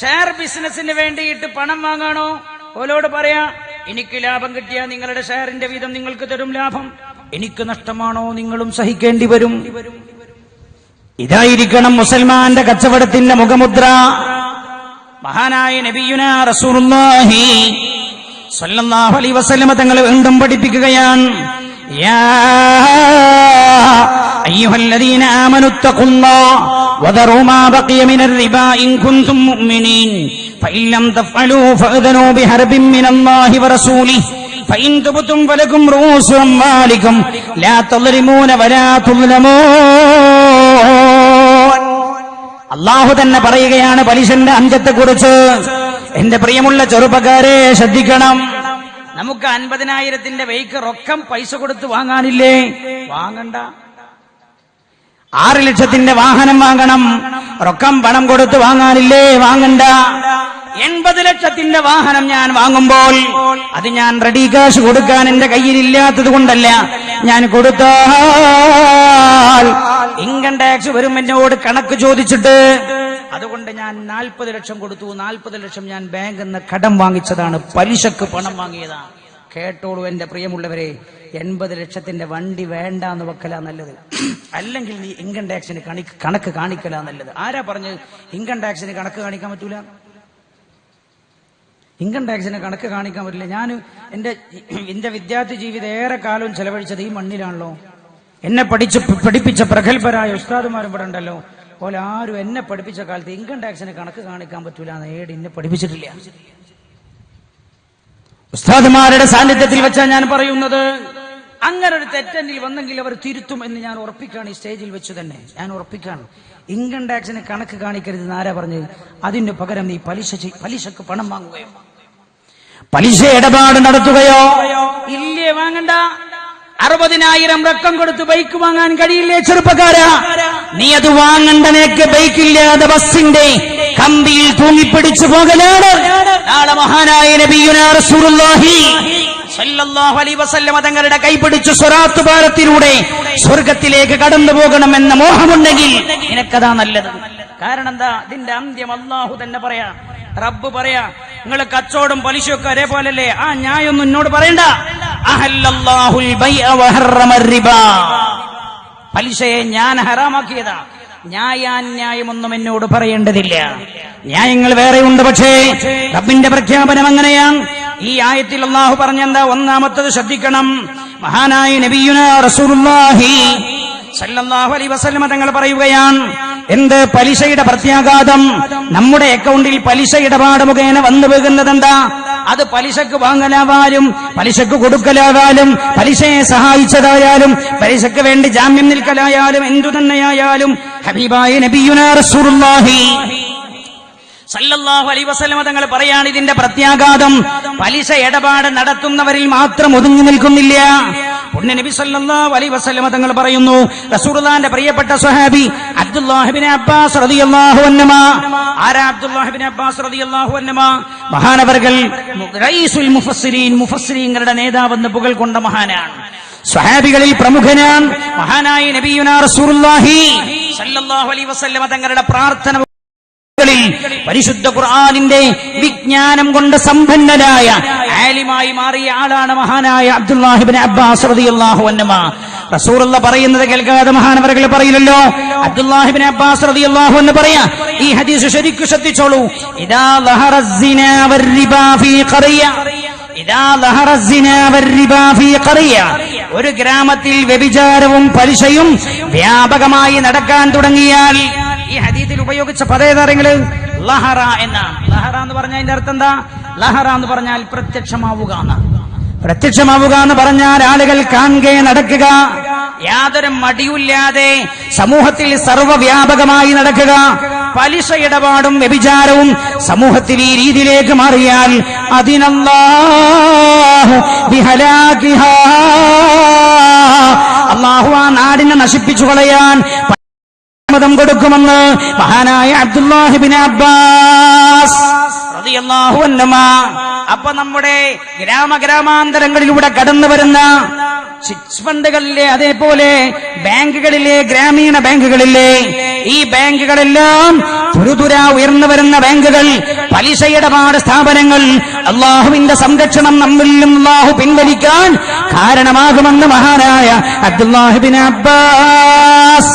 Share ബിസിനസിന് വേണ്ടിയിട്ട് പണം വാങ്ങാണോ? ഓലോട് പറയാ എനിക്ക് ലാഭം കിട്ടിയാൽ നിങ്ങളുടെ ഷെയറിന്റെ വീതം നിങ്ങൾക്ക് തരും ലാഭം. എനിക്ക് നഷ്ടമാണോ നിങ്ങളും സഹിക്കേണ്ടി വരും? ഇതായിരിക്കണം മുസൽമാന്റെ കച്ചവടത്തിന്റെ മുഖമുദ്ര. മഹാനായ നബിയുന റസൂലുള്ളാഹി സ്വല്ലല്ലാഹു അലൈഹി വസല്ലമ തങ്ങളെ വീണ്ടും പഠിപ്പിക്കുകയാണ്. യാ അയ്യുഹല്ലദീന ആമനു തഖുല്ലാഹ വദറൂ മാ ബഖിയ മിനർ റിബാ ഇൻ കുൻതും മുഅ്മിനീൻ ഫഇൻ ലം തഫ്അലൂ ഫഅദനൂ ബിഹർബിൻ മിനല്ലാഹി വറസൂലിഹി فإن تبتم فلكم رؤوس أموالكم لا تظلمون ولا تظلمون അള്ളാഹു തന്നെ പറയുകയാണ് പലിശന്റെ അഞ്ചത്തെ കുറിച്ച് എന്റെ പ്രിയമുള്ള ചെറുപ്പക്കാരെ ശ്രദ്ധിക്കണം നമുക്ക് അൻപതിനായിരത്തിന്റെ വെയ്ക്ക് റൊക്കം പൈസ കൊടുത്ത് വാങ്ങാനില്ലേ വാങ്ങണ്ട ആറ് ലക്ഷത്തിന്റെ വാഹനം വാങ്ങണം. റൊക്കം പണം കൊടുത്ത് വാങ്ങാനില്ലേ? വാങ്ങണ്ട. എൺപത് ലക്ഷത്തിന്റെ വാഹനം ഞാൻ വാങ്ങുമ്പോൾ അത് ഞാൻ റെഡി കാശ് കൊടുക്കാൻ എന്റെ കയ്യിലില്ലാത്തത് കൊണ്ടല്ല. ഞാൻ കൊടുത്താൽ ഇൻകം ടാക്സ് വരും എന്നോട് കണക്ക് ചോദിച്ചിട്ട് അതുകൊണ്ട് ഞാൻ നാൽപ്പത് ലക്ഷം കൊടുത്തു. നാൽപ്പത് ലക്ഷം ഞാൻ ബാങ്കിൽ നിന്ന് കടം വാങ്ങിച്ചതാണ്. പലിശക്ക് പണം വാങ്ങിയതാണ്. കേട്ടോളൂ എന്റെ പ്രിയമുള്ളവരെ. എൺപത് ലക്ഷത്തിന്റെ വണ്ടി വേണ്ട എന്ന് വെക്കല നല്ലത്. അല്ലെങ്കിൽ നീ ഇൻകം ടാക്സിന് കണി- കണക്ക് കാണിക്കല നല്ലത്. ആരാ പറഞ്ഞത് ഇൻകം ടാക്സിന് കണക്ക് കാണിക്കാൻ പറ്റൂല? ഇൻകം ടാക്സിന് കണക്ക് കാണിക്കാൻ പറ്റില്ല. ഞാൻ എന്റെ എന്റെ വിദ്യാർത്ഥി ജീവിതം ഏറെ കാലവും ചെലവഴിച്ചത് ഈ മണ്ണിലാണല്ലോ. എന്നെ പഠിച്ച് പഠിപ്പിച്ച പ്രഗത്ഭരായ ഉസ്താദുമാരും ഇവിടെ ഉണ്ടല്ലോ. പോലെ ആരും എന്നെ പഠിപ്പിച്ച കാലത്ത് ഇൻകം ടാക്സിന് കണക്ക് കാണിക്കാൻ പറ്റൂല എന്ന് ഏട് എന്നെ പഠിപ്പിച്ചിട്ടില്ല. ഉസ്താദുമാരുടെ സാന്നിധ്യത്തിൽ വെച്ചാണ് ഞാൻ പറയുന്നത്. അങ്ങനെ ഒരു തെറ്റെന്നിൽ വന്നെങ്കിൽ അവർ തിരുത്തും എന്ന് ഞാൻ ഉറപ്പിക്കാണ് ഈ സ്റ്റേജിൽ വെച്ച് തന്നെ. ഞാൻ ഉറപ്പിക്കാണ് ഇൻകം ടാക്സിന് കണക്ക് കാണിക്കരുത് ആരാ പറഞ്ഞത്? അതിന് പകരം നീ പലിശ പലിശക്ക് പണം വാങ്ങുകയോ. പലിശ ഇടപാട് നടത്തുകയോ? ഇല്ലേ വാങ്ങണ്ട. അറുപതിനായിരം റക്കം കൊടുത്ത് ബൈക്ക് വാങ്ങാൻ കഴിയില്ലേ ചെറുപ്പക്കാരാ? നീ അത് വാങ്ങണ്ട വാങ്ങണ്ടനേക്ക് ബൈക്കില്ലാതെ ബസ്സിന്റെ കമ്പിയിൽ തൂങ്ങിപ്പിടിച്ചു പോകലാണ്. നാളെ മഹാനായ നബിയുനാ റസൂലുള്ളാഹി. സല്ലല്ലാഹു അലൈഹി വസല്ലമ തങ്ങളുടെ കൈപിടിച്ച് സ്വറാത്ത് പാലത്തിലൂടെ സ്വർഗത്തിലേക്ക് കടന്നു പോകണമെന്ന മോഹമുണ്ടെങ്കിൽ നിനക്കതാ നല്ലത്. കാരണം എന്താ? ഇതിന്റെ അന്ത്യം അള്ളാഹു തന്നെ പറയാ. റബ്ബ് പറയാ. നിങ്ങൾ കച്ചവടം പലിശയൊക്കെ ഒരേപോലല്ലേ ആ ന്യായൊന്നും എന്നോട് പറയണ്ട. പലിശയെ ഞാൻ ഹറാമാക്കിയതാ. ന്യായാന്യായമൊന്നും എന്നോട് പറയേണ്ടതില്ല. ന്യായങ്ങൾ ഉണ്ട് പക്ഷേ റബ്ബിന്റെ പ്രഖ്യാപനം അങ്ങനെയാണ് ഈ ആയത്തിൽ അള്ളാഹു പറഞ്ഞെന്താ? ഒന്നാമത്തത് ശ്രദ്ധിക്കണം. മഹാനായ നബിയുന റസൂലുള്ളാഹി സല്ലല്ലാഹു അലൈഹി വസല്ലമ തങ്ങൾ പറയുകയാണ് എന്ത് പലിശയുടെ പ്രത്യാഘാതം? നമ്മുടെ അക്കൗണ്ടിൽ പലിശ ഇടപാട് മുഖേന വന്നു പോകുന്നത് എന്താ അത് പലിശക്ക് വാങ്ങലാവാലും പലിശക്ക് കൊടുക്കലാവാലും പലിശയെ സഹായിച്ചതായാലും പലിശക്ക് വേണ്ടി ജാമ്യം നിൽക്കലായാലും എന്തു തന്നെയായാലും ഹബീബായ നബിയുന റസൂലുള്ളാഹി സല്ലല്ലാഹു അലൈ വസല്ലമ തങ്ങൾ പറയാണ് ഇതിന്റെ പ്രത്യാഘാതം പലിശ ഇടപാട് നടത്തുന്നവരിൽ മാത്രം ഒതുങ്ങി നിൽക്കുന്നില്ല. പുണ്യ നബി സല്ലല്ലാഹു അലൈഹി വസല്ലമ തങ്ങൾ പറയുന്നു റസൂലുള്ളാഹിന്റെ പ്രിയപ്പെട്ട സ്വഹാബി അബ്ദുല്ലാഹിബിൻ അബ്ബാസ് റളിയല്ലാഹു അൻഹുമ. ആരാ അബ്ദുല്ലാഹിബിൻ അബ്ബാസ് റളിയല്ലാഹു അൻഹുമ? മഹാനവർകൾ റൈസുൽ മുഫസ്സിരീൻ മുഫസ്സിരീങ്ങളുടെ നേതാവെന്ന് പുകൾ കൊണ്ട മഹാനാണ്. സ്വഹാബികളിൽ പ്രമുഖനാണ് മഹാനായ നബിയുനാ റസൂലുള്ളാഹി സല്ലല്ലാഹു അലൈഹി വസല്ലമ തങ്ങളുടെ പ്രാർത്ഥന ദിവസങ്ങളിൽ പരിശുദ്ധ ഖുർആാനിന്റെ വിജ്ഞാനം കൊണ്ട് സമ്പന്നരായ ആലിമായി മാറിയ ആളാണ് മഹാനായ അബ്ദുല്ലാഹിബിൻ അബ്ബാസ് റതിയല്ലാഹു പറയുന്നത് കേൾക്കാതെ മഹാനവരകൾ പറയില്ലല്ലോ? അബ്ദുല്ലാഹിബിൻ അബ്ബാസ് റതിയല്ലാഹു എന്ന് പറയാ ഈ ഹദീസ് ശരിക്കു ശ്രദ്ധിച്ചോളൂ. ഇതാ ഒരു ഗ്രാമത്തിൽ വ്യഭിചാരവും പലിശയും വ്യാപകമായി നടക്കാൻ തുടങ്ങിയാൽ ഈ ഹദീസ് ഉപയോഗിച്ച പദേതാരങ്ങൾ? ലഹറ എന്നാണ് ലഹറ എന്ന് പറഞ്ഞാൽ അതിന്റെ അർത്ഥം എന്താ? ലഹറ എന്ന് പറഞ്ഞാൽ പ്രത്യക്ഷമാവുക എന്നാണ് പ്രത്യക്ഷമാവുക എന്ന് പറഞ്ഞാൽ ആളുകൾ കാണുക നടക്കുക. യാതൊരു മടിയില്ലാതെ സമൂഹത്തിൽ സർവവ്യാപകമായി നടക്കുക. പലിശ ഇടപാടും വ്യഭിചാരവും സമൂഹത്തിൽ ഈ രീതിയിലേക്ക് മാറിയാൽ അതിനല്ലാഹു ആ നാടിനെ നശിപ്പിച്ചു കളയാൻ സമ്മതം കൊടുക്കുമെന്ന് മഹാനായ അബ്ദുല്ലാഹിബിൻ അബ്ബാസ് അപ്പൊ നമ്മുടെ ഗ്രാമഗ്രാമാന്തരങ്ങളിലൂടെ കടന്നു വരുന്ന ചിറ്റ് ഫണ്ടുകളിലെ അതേപോലെ ബാങ്കുകളിലെ ഗ്രാമീണ ബാങ്കുകളിലെ ഈ ബാങ്കുകളെല്ലാം തുരുതുര ഉയർന്നു വരുന്ന ബാങ്കുകൾ പലിശയിടപാട് സ്ഥാപനങ്ങൾ അള്ളാഹുവിന്റെ സംരക്ഷണം നമ്മിൽ നിന്നും അള്ളാഹു പിൻവലിക്കാൻ കാരണമാകുമെന്ന് മഹാനായ അബ്ദുല്ലാഹിബിൻ അബ്ബാസ്